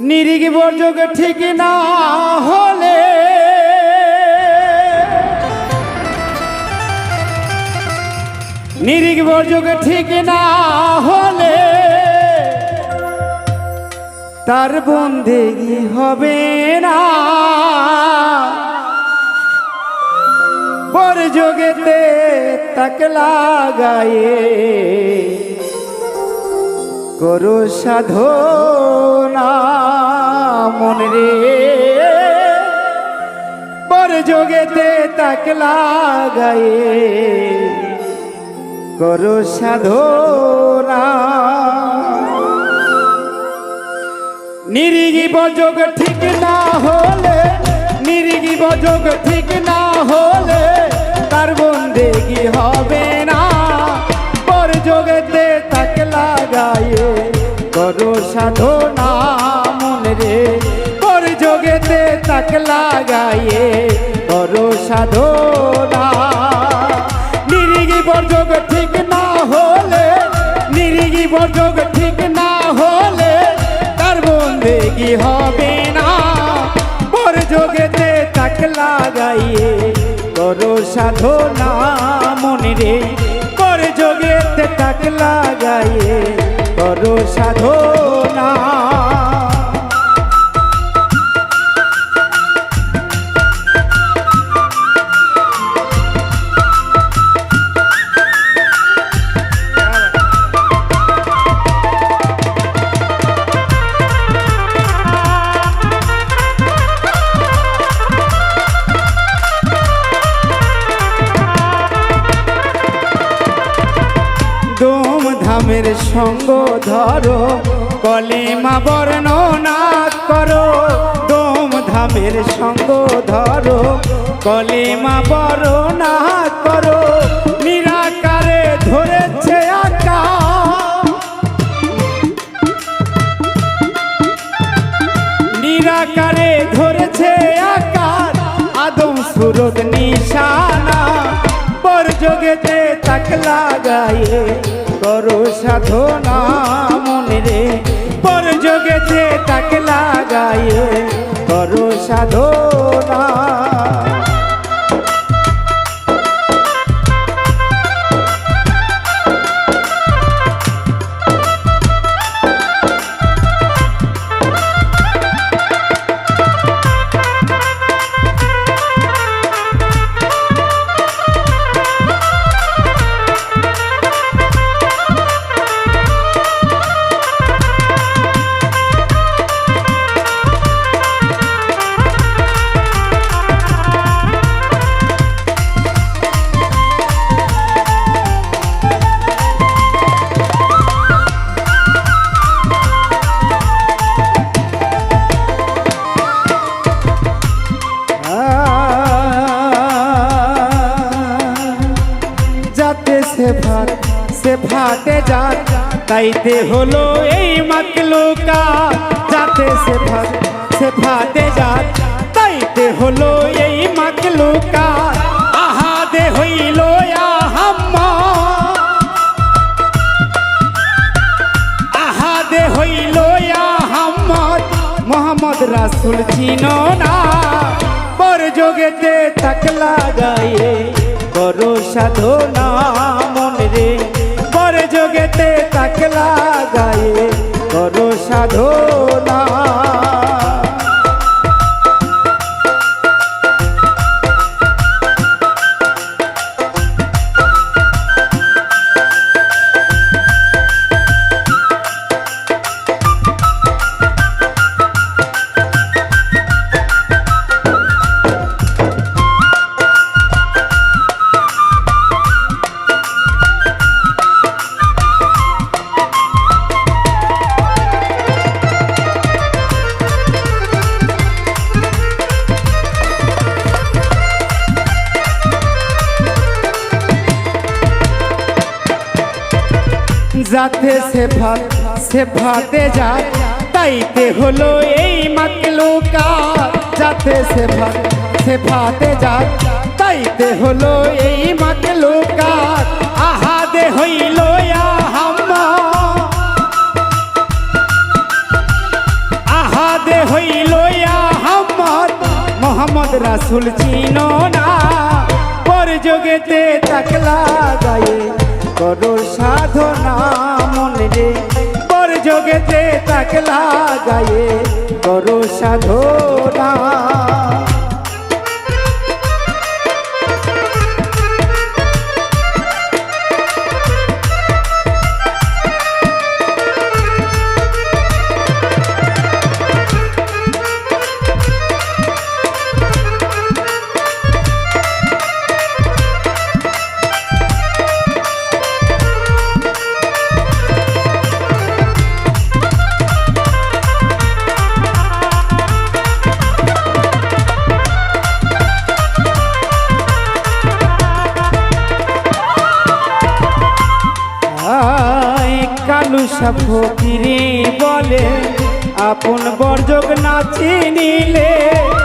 নিরিগ বর্জক ঠিক না হলে নিরিগ বর্জক ঠিক না হলে তার বন্দেগি হবে না? বর যোগেতে তাক লাগায়ে করো সাধনা মন রে বর যোগেতে তাক লাগায়ে। করো সাধনা। নিরিগি বযোগ ঠিক না হলে নিরিগি বযোগ ঠিক না হলে, তার বন্দেগি হবে? যোগেতে তাকে লাগায়ে করো সাধনা। নিরিগি বর্জগ ঠিক না হলে, নিরিগি বর্জগ ঠিক না হলে তার বন্দেগি হবে না? পর যোগেতে তাক লাগাইয়ে করো সাধনা। মনে রে পর যোগেতে তাক লাগাইয়ে করো সাধনা। ধামের সঙ্গ ধরো, কলিমা বর্ণনা করো দোম ধামের সঙ্গ ধরো, কলিমা বর্ণনা করো, নিরাকারে ধরেছে নিরাকারে ধরেছে আকার আদম সুরত নিশানা পর যোগেতে তাক লাগায়ে করো সাধনা মনে রে। পর যোগেতে তাকে লাগাইয়ে করো সাধনা। যাতে সে ভাত সে ভাতে যাত তাইতে হলো এই মাকলুকা। যাতে সে ভাত সে ভাতে যাত তাইতে হলো এই মাকলুকা। আহাদে হইল আহাদে হইল মোহাম্মদ রাসুল চিনো না। পর যোগেতে তাক সাধনা রে পর যোগেতে তাক লাগায়ে করো সাধনা যাতে সেফাত সেফাতে যায়, তাইতে হলো এই মাকলুকা। যাতে সেফাত সেফাতে যায়, তাইতে হলো এই মাকলুকা। আহাদে হইল আহাদে হইল আহাম্মদ মোহাম্মদ রাসুল চিনো না। পর যোগেতে তাকলা গায়ে করো সাধনা মনে পর যোগেতে তাকলা গায়ে করো সাধনা। কালু সাফকিরি বলে, আপন বর্জক না চিনিলে,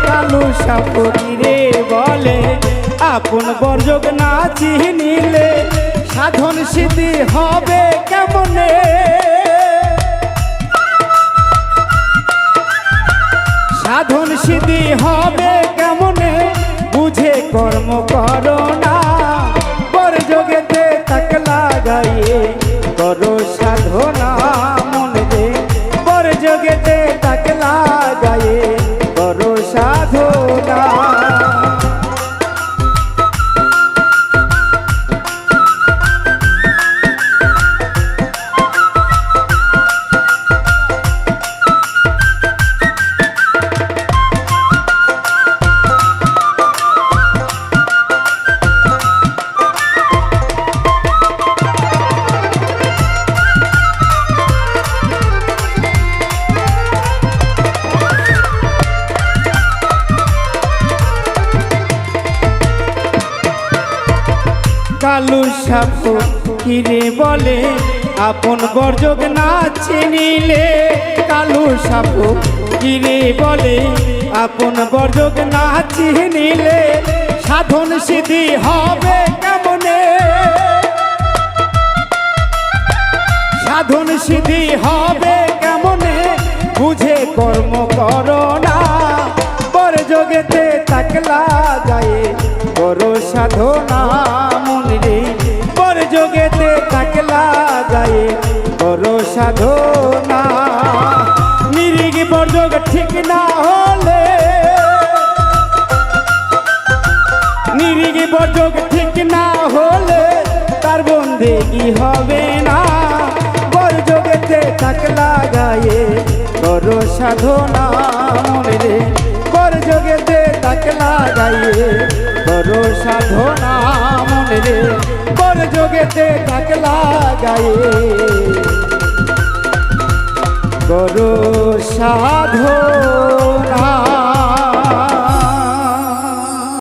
কালু সাফকিরে বলে, আপন বর্জক না চিনিলে, সাধন সিদ্ধি হবে কেমনে? সাধন সিদ্ধি হবে কেমনে? বুঝে কর্ম করো না পর যোগেতে তাক লাগাইয়ে করো কালু সাপ, কিরে বলে? আপন বর্জক না চিনিলে কালু সাপ, কিরে বলে? আপন বর্জক না চিনিলে সাধন সিদ্ধি হবে কেমনে? সাধন সিদ্ধি হবে কেমনে? বুঝে কর্ম করো না। পর যোগেতে তাকলা গায়ে করো সাধনা। পর যোগেতে তাকলা গায়ে করো সাধনা নিরিগ বর্জক ঠিক না হলে। নিরিগি বর্জক ঠিক না হলে তার বন্দেগি হবে না? বর্জকেতে তাক লাগায়ে করো সাধনা মনে রে। বর্জকেতে তাক লাগায়ে করো সাধনা মনে বর যোগেতে তাক লাগায়ে। করো সাধনা